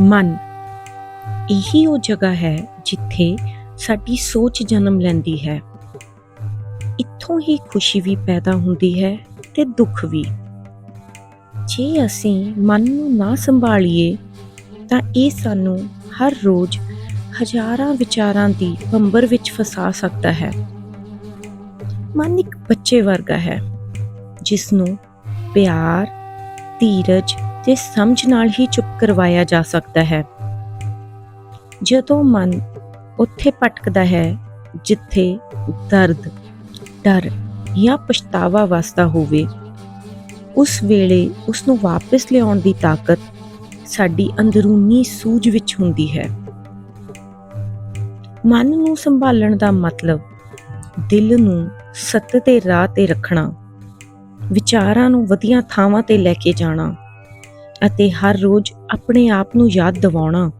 ਮਨ। ਇਹੀ ਉਹ ਜਗ੍ਹਾ ਹੈ ਜਿੱਥੇ ਸਾਡੀ ਸੋਚ ਜਨਮ ਲੈਂਦੀ ਹੈ। ਇੱਥੋਂ ਹੀ ਖੁਸ਼ੀ ਵੀ ਪੈਦਾ ਹੁੰਦੀ ਹੈ ਤੇ ਦੁੱਖ ਵੀ। ਜੇ ਅਸੀਂ ਮਨ ਨੂੰ ਨਾ ਸੰਭਾਲੀਏ, ਤਾਂ ਇਹ ਸਾਨੂੰ ਹਰ ਰੋਜ਼ ਹਜ਼ਾਰਾਂ ਵਿਚਾਰਾਂ ਦੀ ਬੰਬਰ ਵਿੱਚ ਫਸਾ ਸਕਦਾ ਹੈ। ਮਨ ਇੱਕ ਬੱਚੇ ਵਰਗਾ ਹੈ ਜਿਸ ਨੂੰ ਪਿਆਰ, ਧੀਰਜ ਤੇ ਸਮਝ ਨਾਲ ਹੀ ਚੁੱਪ ਕਰਵਾਇਆ ਜਾ ਸਕਦਾ ਹੈ। ਜਦੋਂ ਮਨ ਉੱਥੇ ਭਟਕਦਾ ਹੈ, ਜਿੱਥੇ ਦਰਦ, ਡਰ ਜਾਂ ਪਛਤਾਵਾ ਵਸਦਾ ਹੋਵੇ, ਉਸ ਵੇਲੇ ਉਸ ਨੂੰ ਵਾਪਸ ਲਿਆਉਣ ਦੀ ਤਾਕਤ ਸਾਡੀ ਅੰਦਰੂਨੀ ਸੂਝ ਵਿੱਚ ਹੁੰਦੀ ਹੈ। ਮਨ ਨੂੰ ਸੰਭਾਲਣ ਦਾ ਮਤਲਬ ਦਿਲ ਨੂੰ ਸੱਤ ਦੇ ਰਾਹ ਤੇ ਰੱਖਣਾ, ਵਿਚਾਰਾਂ ਨੂੰ ਵਧੀਆ ਥਾਵਾਂ ਤੇ ਲੈ ਕੇ ਜਾਣਾ ਅਤੇ ਹਰ ਰੋਜ਼ ਆਪਣੇ ਆਪ ਨੂੰ ਯਾਦ ਦਿਵਾਉਣਾ।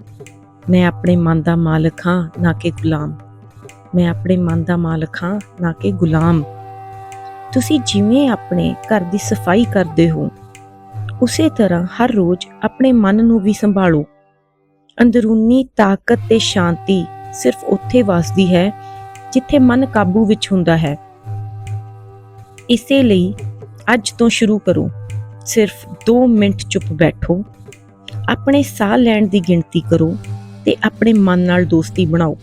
ਮੈਂ ਆਪਣੇ ਮਨ ਦਾ ਮਾਲਕ ਹਾਂ, ਨਾ ਕਿ ਗੁਲਾਮ। ਮੈਂ ਆਪਣੇ ਮਨ ਦਾ ਮਾਲਕ ਹਾਂ, ਨਾ ਕਿ ਗੁਲਾਮ। ਤੁਸੀਂ ਜਿਵੇਂ ਆਪਣੇ ਘਰ ਦੀ ਸਫ਼ਾਈ ਕਰਦੇ ਹੋ, ਉਸੇ ਤਰ੍ਹਾਂ ਹਰ ਰੋਜ਼ ਆਪਣੇ ਮਨ ਨੂੰ ਵੀ ਸੰਭਾਲੋ। ਅੰਦਰੂਨੀ ਤਾਕਤ ਤੇ ਸ਼ਾਂਤੀ ਸਿਰਫ ਉੱਥੇ ਵਸਦੀ ਹੈ, ਜਿੱਥੇ ਮਨ ਕਾਬੂ ਵਿੱਚ ਹੁੰਦਾ ਹੈ। ਇਸੇ ਲਈ ਅੱਜ ਤੋਂ ਸ਼ੁਰੂ ਕਰੋ। ਸਿਰਫ 2 ਮਿੰਟ ਚੁੱਪ ਬੈਠੋ, ਆਪਣੇ ਸਾਹ ਲੈਣ ਦੀ ਗਿਣਤੀ ਕਰੋ ਤੇ ਆਪਣੇ ਮਨ ਨਾਲ ਦੋਸਤੀ ਬਣਾਓ।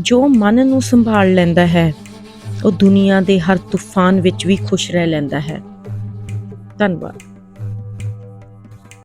ਜੋ ਮਨ ਨੂੰ ਸੰਭਾਲ ਲੈਂਦਾ ਹੈ, ਉਹ ਦੁਨੀਆ ਦੇ ਹਰ ਤੂਫਾਨ ਵਿੱਚ ਵੀ ਖੁਸ਼ ਰਹਿ ਲੈਂਦਾ ਹੈ। ਧੰਨਵਾਦ।